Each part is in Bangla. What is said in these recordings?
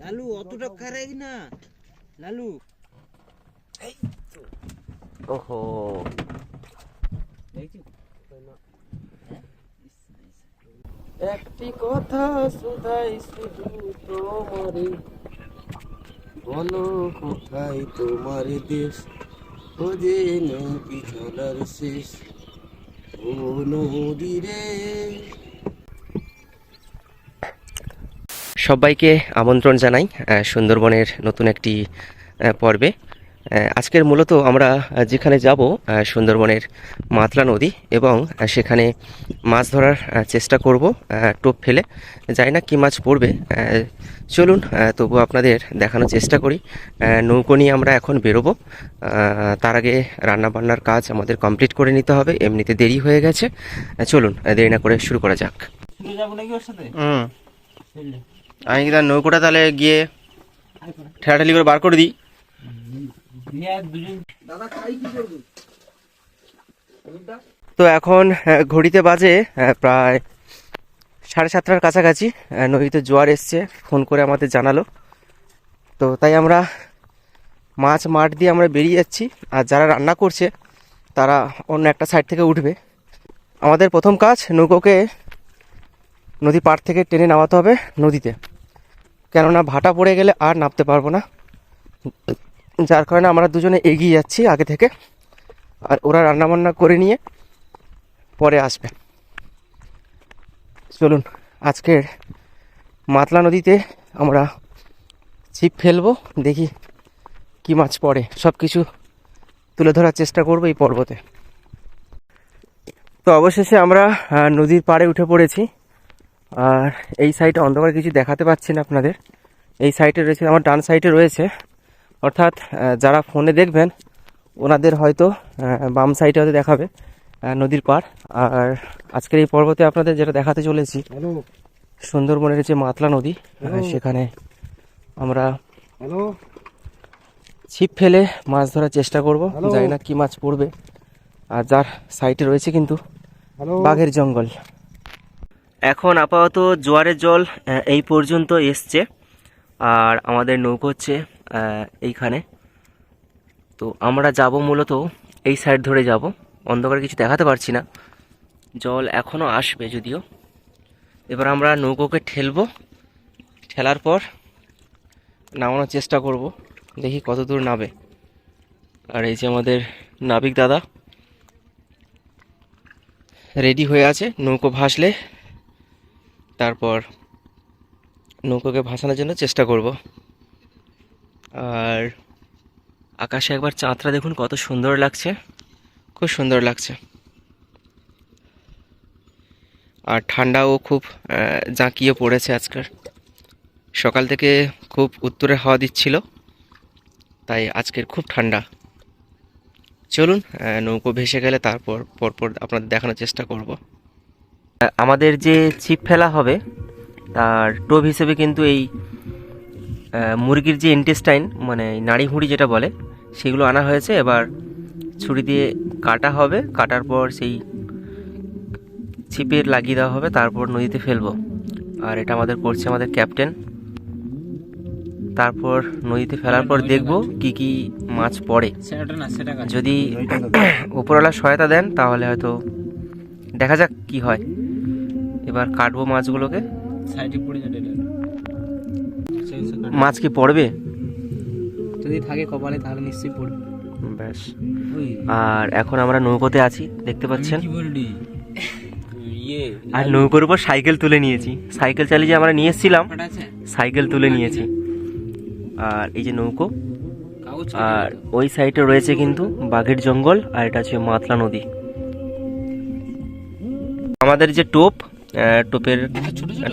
লালু অতটা খারাই না। লালু। ওহো। একটি কথা শুধাই শুধু তোমারে বলো কোথায় তোমার দেশ? ও যে নেই পিছলার শেষ। ও নদী রে। সবাইকে আমন্ত্রণ জানাই সুন্দরবনের নতুন একটি পর্বে। আজকের মূলত আমরা যেখানে যাব সুন্দরবনের মাতলা নদী এবং সেখানে মাছ ধরার চেষ্টা করব টোপ ফেলে। যাই না কী মাছ পড়বে চলুন তবু আপনাদের দেখানোর চেষ্টা করি। নৌকো নিয়ে আমরা এখন বেরোবো। তার আগে রান্নাবান্নার কাজ আমাদের কমপ্লিট করে নিতে হবে এমনিতে দেরি হয়ে গেছে। চলুন দেরি না করে শুরু করা যাক। যাব নাকি ওর সাথে? হুম। আমি কি তার নৌকোটা তাহলে গিয়ে ঠেলাঠালি করে বার করে দিই? তো এখন ঘড়িতে বাজে প্রায় সাড়ে সাতটার কাছাকাছি নদীতে জোয়ার এসছে, ফোন করে আমাদের জানালো। তো তাই আমরা মাছ মাঠ দিয়ে আমরা বেরিয়ে যাচ্ছি, আর যারা রান্না করছে, তারা অন্য একটা সাইড থেকে উঠবে। আমাদের প্রথম কাজ নৌকোকে নদী পাড় থেকে টেনে নামাতে হবে নদীতে। কেননা ভাটা পড়ে গেলে আর নামতে পারব না। যার কারণে আমরা দুজনে এগিয়ে যাচ্ছি আগে থেকে। আর ওরা রান্নাবান্না করে নিয়ে পরে আসবে। চলুন আজকের মাতলা নদীতে আমরা ছিপ ফেলব, দেখি কি মাছ পড়ে। সব কিছু তুলে ধরার চেষ্টা করব এই পর্বতে। তো অবশেষে আমরা নদীর পাড়ে উঠে পড়েছি। আর এই সাইডে অন্ধকার কিছু দেখাতে পাচ্ছি না আপনাদের। এই সাইডে রয়েছে আমার ডান সাইডে রয়েছে। অর্থাৎ যারা ফোনে দেখবেন ওনাদের হয়তো বাম সাইডে হয়তো দেখাবে নদীর পাড়। আর আজকের এই পর্বতে আপনাদের যেটা দেখাতে চলেছি সুন্দরবনের যে মাতলা নদী সেখানে আমরা ছিপ ফেলে মাছ ধরার চেষ্টা করব। জানি না কি মাছ পড়বে। আর যার সাইটে রয়েছে কিন্তু বাঘের জঙ্গল। এখন আপাতত জোয়ারের জল এই পর্যন্ত এসছে, আর আমাদের নৌকো হচ্ছে এইখানে। তো আমরা যাব মূলত এই সাইড ধরে যাব। অন্ধকারে কিছু দেখাতে পারছি না। জল এখনও আসবে যদিও। এবার আমরা নৌকোকে ঠেলবো। ঠেলার পর নামানোর চেষ্টা করব। দেখি কত দূর নাবে আর এই যে আমাদের নাবিক দাদা রেডি হয়ে আছে নৌকো ভাসলে। তারপর নৌকোকে ভাসানোর জন্য চেষ্টা করব। আর আকাশে একবার চাঁদটা দেখুন, কত সুন্দর লাগছে। খুব সুন্দর লাগছে। আর ঠান্ডাও খুব জাঁকিয়ে পড়েছে আজকাল। সকাল থেকে খুব উত্তরে হাওয়া দিচ্ছিল, তাই আজকের খুব ঠান্ডা। চলুন নৌকো ভেসে গেলে তারপর, পরপর আপনাদের দেখানোর চেষ্টা করব। আমাদের যে ছিপ ফেলা হবে তার টোপ হিসেবে কিন্তু এই মুরগির যে ইন্টেস্টাইন মানে নাড়ি হুঁড়ি যেটা বলে সেগুলো আনা হয়েছে। এবার ছুরি দিয়ে কাটা হবে। কাটার পর সেই ছিপের লাগিয়ে দেওয়া হবে। তারপর নদীতে ফেলব। আর এটা আমাদের করছে আমাদের ক্যাপ্টেন তারপর নদীতে ফেলার পর দেখব কি কি মাছ পড়ে। যদি উপরওয়ালা সহায়তা দেন তাহলে হয়তো দেখা যাক কি হয়। এবার কাটবো মাছগুলোকে। সাইডে পড়ে যাবে। মাছ কি পড়বে? যদি থাকে কপালে তাহলে নিশ্চয়ই পড়বে। ব্যাস। আর এখন আমরা নৌকোতে আছি দেখতে পাচ্ছেন? ইয়ে আর নৌকোর উপর সাইকেল তুলে নিয়েছি। সাইকেল চালিয়ে যে আমরা নিয়ে এসেছিলাম সাইকেল তুলে নিয়েছি। আর এই যে নৌকো কাগজ আর ওই সাইডে রয়েছে কিন্তু বাঘের জঙ্গল আর এটা হচ্ছে মাতলা নদী। আমাদের যে টোপ টোপের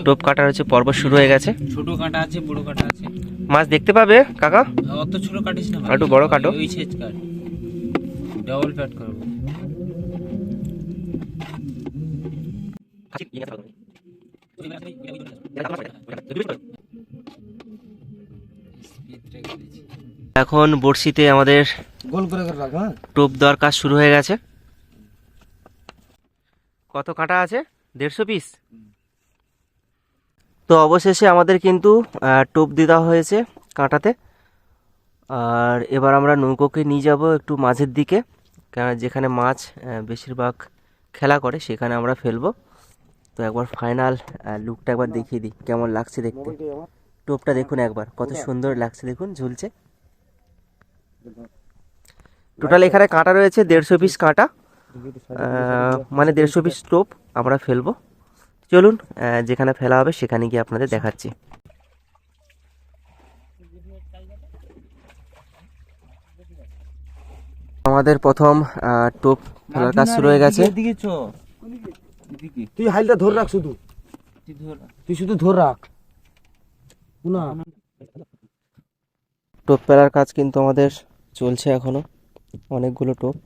টোপ কাটার হচ্ছে পর্ব শুরু হয়ে গেছে। ছোট কাটা আছে বড় কাটা আছে। মাছ দেখতে পাবে কাকা? অত ছোট কাটিস না একটু বড় কাটো। ওই সেচ কাট। ডাবল প্যাট করব। এখন বড়শিতে আমাদের গোল করে করে রাখ হ্যাঁ। টোপ দেওয়ার কাজ শুরু হয়ে গেছে। কত কাটা আছে? দেড়শো পিস তো অবশেষে আমাদের কিন্তু টোপ দিয়ে দেওয়া হয়েছে কাঁটাতে। আর এবার আমরা নৌকোকে নিয়ে যাব একটু মাঝের দিকে কেন যেখানে মাছ বেশিরভাগ খেলা করে সেখানে আমরা ফেলব। তো একবার ফাইনাল লুকটা একবার দেখিয়ে দিই, কেমন লাগছে দেখতে। টোপটা দেখুন একবার, কত সুন্দর লাগছে দেখুন, ঝুলছে। টোটাল এখানে কাঁটা রয়েছে, দেড়শো পিস কাঁটা। মানে দেড়শো পিস টোপ আমরা ফেলব। চলুন যেখানে ফেলা হবে সেখানে গিয়ে আপনাদের দেখাচ্ছি। আমাদের প্রথম টোপ ফেলার কাজ শুরু হয়ে গেছে। এদিকে চ। এদিকে। তুই হাইলটা ধরে রাখ শুধু। তুই শুধু ধরে রাখ। না টোপ ফেলার কাজ কিন্তু আমাদের চলছে এখনও। অনেকগুলো টোপ।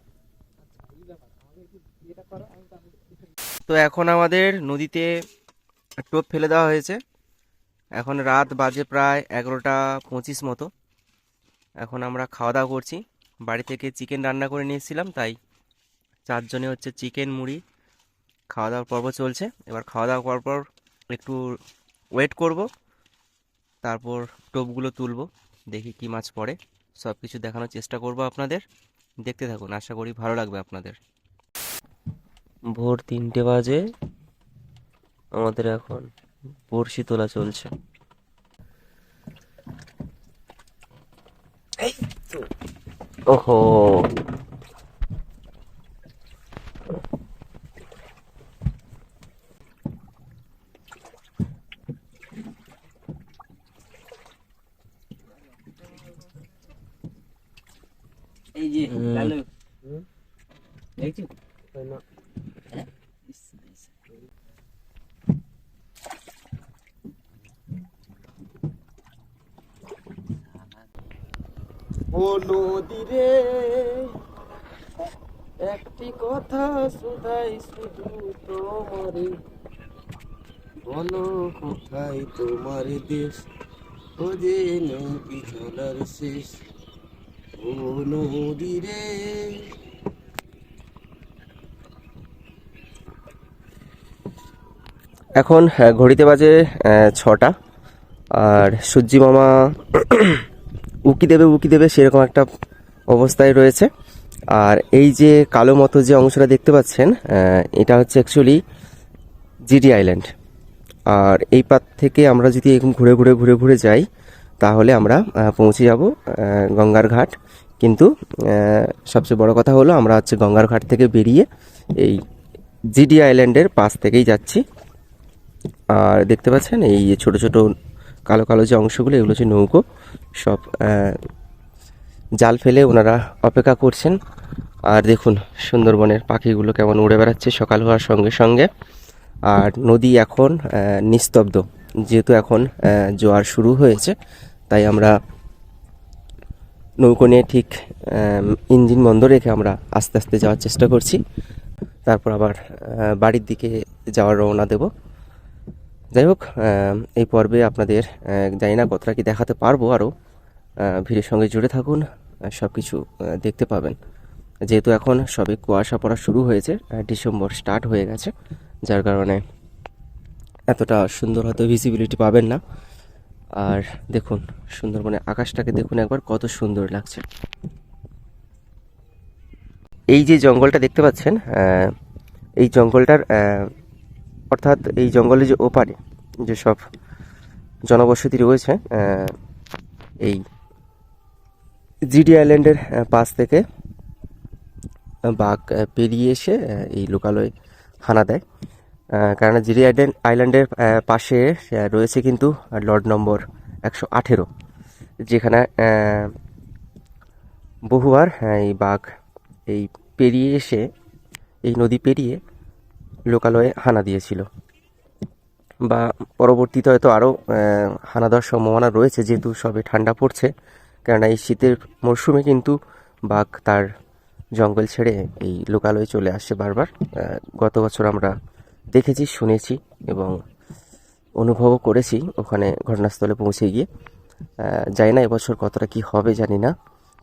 তো এখন আমাদের নদীতে টোপ ফেলে দেওয়া হয়েছে। এখন রাত বাজে প্রায় এগারোটা পঁচিশ মতো। এখন আমরা খাওয়া দাওয়া করছি। বাড়ি থেকে চিকেন রান্না করে নিয়েছিলাম তাই চারজনে হচ্ছে চিকেন, মুড়ি, খাওয়া দাওয়ার পর্ব চলছে। এবার খাওয়া দাওয়া করার পর একটু ওয়েট করব, তারপর টোপগুলো তুলব, দেখি কি মাছ পড়ে। সব কিছু দেখানোর চেষ্টা করব আপনাদের। দেখতে থাকুন, আশা করি ভালো লাগবে আপনাদের। ভোর তিনটে বাজে। আমাদের এখন বড়শি তোলা চলছে। ওহো। এই যে। লালু। দেখছি? ও নদীরে একটি কথা শুধাই শুধু তোমারে। বলো কোথায় তোমার দেশ? ও যে চলার শেষ। ও নদীরে এখন ঘড়িতে বাজে ছটা। আর সূর্যি মামা উকি দেবে উকি দেবে সেরকম একটা অবস্থায় রয়েছে। আর এই যে কালো মতো যে অংশটা দেখতে পাচ্ছেন এটা হচ্ছে অ্যাকচুয়ালি জিডি আইল্যান্ড। আর এই পাত থেকে আমরা যদি এরকম ঘুরে ঘুরে ঘুরে ঘুরে যাই, তাহলে আমরা পৌঁছে যাব গঙ্গার ঘাট। কিন্তু সবচেয়ে বড় কথা হলো আমরা হচ্ছে গঙ্গার ঘাট থেকে বেরিয়ে এই জিডি আইল্যান্ডের পাশ থেকেই যাচ্ছি। আর দেখতে পাচ্ছেন এই ছোট ছোট কালো কালো যে অংশগুলো, এগুলো হচ্ছে নৌকো, সব জাল ফেলে ওনারা অপেক্ষা করছেন। আর দেখুন, সুন্দরবনের পাখিগুলো কেমন উড়ে বেড়াচ্ছে সকাল হওয়ার সঙ্গে সঙ্গে। আর নদী এখন নিস্তব্ধ। যেহেতু এখন জোয়ার শুরু হয়েছে, তাই আমরা নৌকো নিয়ে ঠিক ইঞ্জিন বন্ধ রেখে আমরা আস্তে আস্তে যাওয়ার চেষ্টা করছি। তারপর আবার বাড়ির দিকে যাওয়ার রওনা দেব। যাই হোক এই পর্বে আপনাদের জানি না কতটা কি দেখাতে পারব আরও ভিড়ের সঙ্গে জুড়ে থাকুন সব কিছু দেখতে পাবেন। যেহেতু এখন সবে কুয়াশা পড়া শুরু হয়েছে ডিসেম্বর স্টার্ট হয়ে গেছে, যার কারণে এতটা সুন্দর হয়তো ভিজিবিলিটি পাবেন না। আর দেখুন সুন্দরবনে আকাশটাকে দেখুন একবার, কত সুন্দর লাগছে। এই যে জঙ্গলটা দেখতে পাচ্ছেন এই জঙ্গলটার অর্থাৎ এই জঙ্গলের যে ওপারে যে সব জনবসতি রয়েছে এই জিডি আইল্যান্ডের পাশ থেকে বাঘ পেরিয়ে এসে এই লোকালয়ে হানা দেয়। কেননা জিডি আইল্যান্ড, আইল্যান্ডের পাশে রয়েছে কিন্তু লর্ড নম্বর একশো আঠেরো, যেখানে বহুবার এই বাঘ এই পেরিয়ে এসে, এই নদী পেরিয়ে লোকালয়ে হানা দিয়েছিল। বা পরবর্তীতে হয়তো আরও হানা দেওয়ার সম্ভাবনা রয়েছে, যেহেতু সবে ঠান্ডা পড়ছে। কেননা এই শীতের মরশুমে কিন্তু বাঘ তার জঙ্গল ছেড়ে এই লোকালয়ে চলে আসছে বারবার। গত বছর আমরা দেখেছি, শুনেছি এবং অনুভবও করেছি ওখানে ঘটনাস্থলে পৌঁছে গিয়ে। জানি না এবছর কতটা কি হবে, জানি না।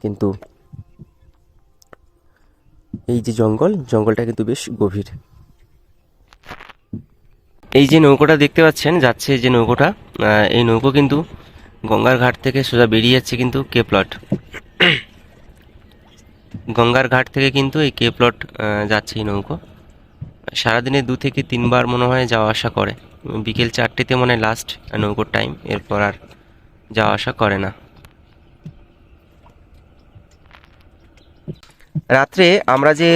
কিন্তু এই যে জঙ্গল, জঙ্গলটা কিন্তু বেশ গভীর। এই যে নৌকোটা দেখতে পাচ্ছেন, যাচ্ছে যে নৌকোটা এই নৌকো কিন্তু গঙ্গার ঘাট থেকে সোজা বেরিয়ে যাচ্ছে কিন্তু কে প্লট গঙ্গার ঘাট থেকে কিন্তু এই কে প্লট যাচ্ছে এই নৌকো। সারাদিনে দু থেকে তিনবার মনে হয় যাওয়া আসা করে। বিকেল চারটেতে মনে হয় লাস্ট নৌকোর টাইম এরপর আর যাওয়া আসা করে না। রাত্রে আমরা যে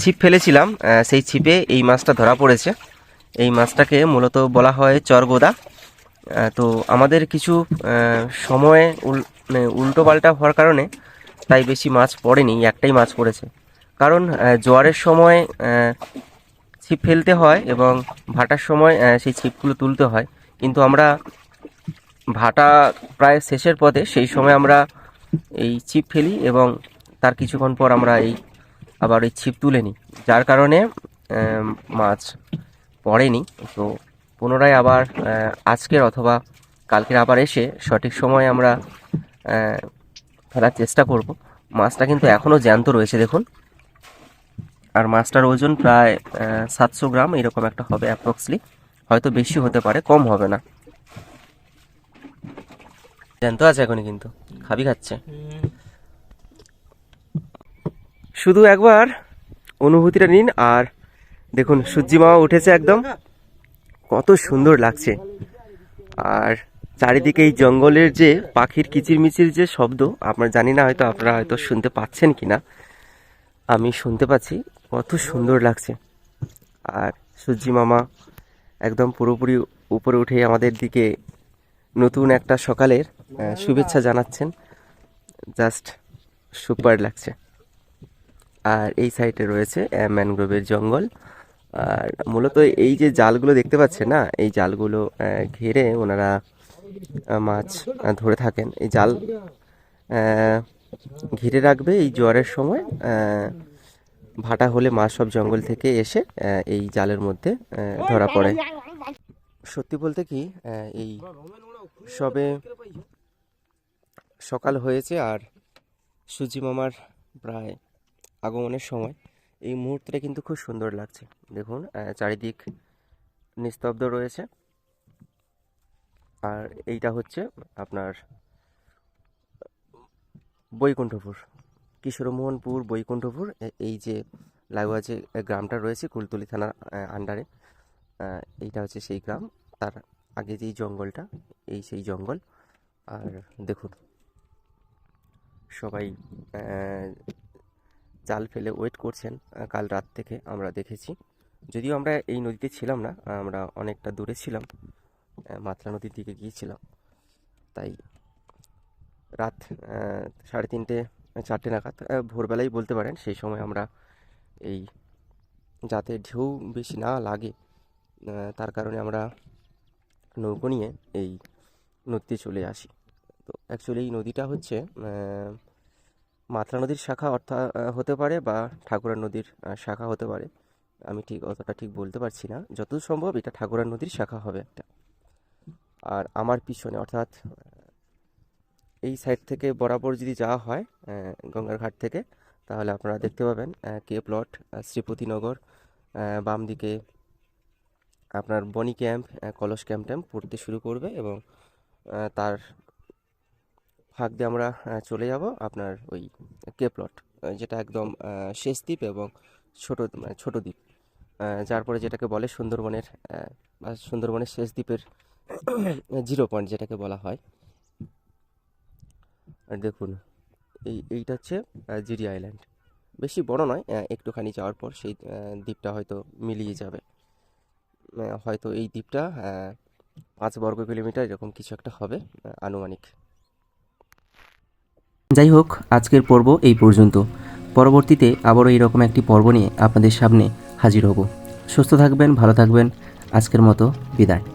ছিপ ফেলেছিলাম সেই ছিপে এই মাছটা ধরা পড়েছে। এই মাছটাকে মূলত বলা হয় চরগোদা। তো আমাদের কিছু সময়ে উল মানে উল্টো পাল্টা হওয়ার কারণে তাই বেশি মাছ পড়েনি, একটাই মাছ পড়েছে। কারণ জোয়ারের সময় ছিপ ফেলতে হয় এবং ভাটার সময় সেই ছিপগুলো তুলতে হয়। কিন্তু আমরা ভাটা প্রায় শেষের পথে সেই সময় আমরা এই ছিপ ফেলি এবং তার কিছুক্ষণ পর আমরা এই আবার ওই ছিপ তুলে নিই। যার কারণে মাছ পড়েনি, তো পুনরায় আবার আজকের অথবা কালকের আবার এসে সঠিক সময়ে আমরা ফেলার চেষ্টা করব। মাছটা কিন্তু এখনও জ্যান্ত রয়েছে, দেখুন। আর মাছটার ওজন প্রায় সাতশো গ্রাম, এরকম একটা হবে অ্যাপ্রক্সলি হয়তো বেশি হতে পারে, কম হবে না। জ্যান্ত আছে এখনই কিন্তু, খাবি খাচ্ছে। শুধু একবার অনুভূতিটা নিন, আর দেখুন সূর্যি মামা উঠেছে একদম। কত সুন্দর লাগছে। আর চারিদিকে এই জঙ্গলের যে পাখির কিচিরমিচির যে শব্দ, আপনার জানি না হয়তো আপনারা হয়তো শুনতে পাচ্ছেন কি না আমি শুনতে পাচ্ছি, কত সুন্দর লাগছে। আর সূর্যি মামা একদম পুরোপুরি উপরে উঠে আমাদের দিকে নতুন একটা সকালের শুভেচ্ছা জানাচ্ছেন। জাস্ট সুপার লাগছে। আর এই সাইডে রয়েছে ম্যানগ্রোভের জঙ্গল। আর মূলত এই যে জালগুলো দেখতে পাচ্ছেন না, এই জালগুলো ঘিরে ওনারা মাছ ধরে থাকেন। এই জাল ঘিরে রাখবে এই জোয়ারের সময় ভাটা হলে মাছ সব জঙ্গল থেকে এসে এই জালের মধ্যে ধরা পড়ে। সত্যি বলতে কি এই সবে সকাল হয়েছে আর সুজি মামার প্রায় আগমনের সময়। এই মুহূর্তটা কিন্তু খুব সুন্দর লাগছে। দেখুন চারিদিক নিস্তব্ধ রয়েছে। আর এইটা হচ্ছে আপনার বৈকুণ্ঠপুর, কিশোরমোহনপুর বৈকুণ্ঠপুর। এই যে লাগোয়া যে গ্রামটা রয়েছে কুলতলি থানার আন্ডারে এইটা হচ্ছে সেই গ্রাম। তার আগে যেই জঙ্গলটা, এই সেই জঙ্গল। আর দেখুন, সবাই জাল ফেলে ওয়েট করছেন কাল রাত থেকে আমরা দেখেছি। যদিও আমরা এই নদীতে ছিলাম না, আমরা অনেকটা দূরে ছিলাম মাতলা নদীর দিকে গিয়েছিলাম। তাই রাত সাড়ে তিনটে, চারটে নাগাদ ভোরবেলাই বলতে পারেন, সেই সময় আমরা এই যাতে ঢেউ বেশি না লাগে তার কারণে আমরা নৌকো নিয়ে এই নদীতে চলে আসি। তো অ্যাকচুয়ালি এই নদীটা হচ্ছে মাতলা নদীর শাখা অর্থাৎ হতে পারে বা ঠাকুরা নদীর শাখা হতে পারে। আমি ঠিক, অতটা ঠিক বলতে পারছি না। যতদূর সম্ভব এটা ঠাকুরা নদীর শাখা হবে একটা। আর আমার পিছনে, অর্থাৎ এই সাইড থেকে বরাবর যদি যাওয়া হয় গঙ্গার ঘাট থেকে, তাহলে আপনারা দেখতে পাবেন কে প্লট শ্রীপতিনগর বাম দিকে আপনার বনি ক্যাম্প কলস ক্যাম্প ট্যাম্প পড়তে শুরু করবে এবং তার ফাঁক দিয়ে আমরা চলে যাব আপনার ওই কে প্লট যেটা একদম শেষ দ্বীপ এবং ছোট মানে ছোট দ্বীপ। যার পরে যেটাকে বলে সুন্দরবনের সুন্দরবনের শেষ দ্বীপের জিরো পয়েন্ট যেটাকে বলা হয়। আর দেখুন, এই, এইটা হচ্ছে জিরি আইল্যান্ড। বেশি বড় নয় একটুখানি যাওয়ার পর সেই দ্বীপটা হয়তো মিলিয়ে যাবে। হয়তো এই দ্বীপটা পাঁচ বর্গ কিলোমিটার এরকম কিছু একটা হবে, আনুমানিক। যাই হোক আজকের পর্ব এই পর্যন্ত। পরবর্তীতে আবারও এইরকম একটি পর্ব নিয়ে আপনাদের সামনে হাজির হব। সুস্থ থাকবেন, ভালো থাকবেন। আজকের মতো বিদায়।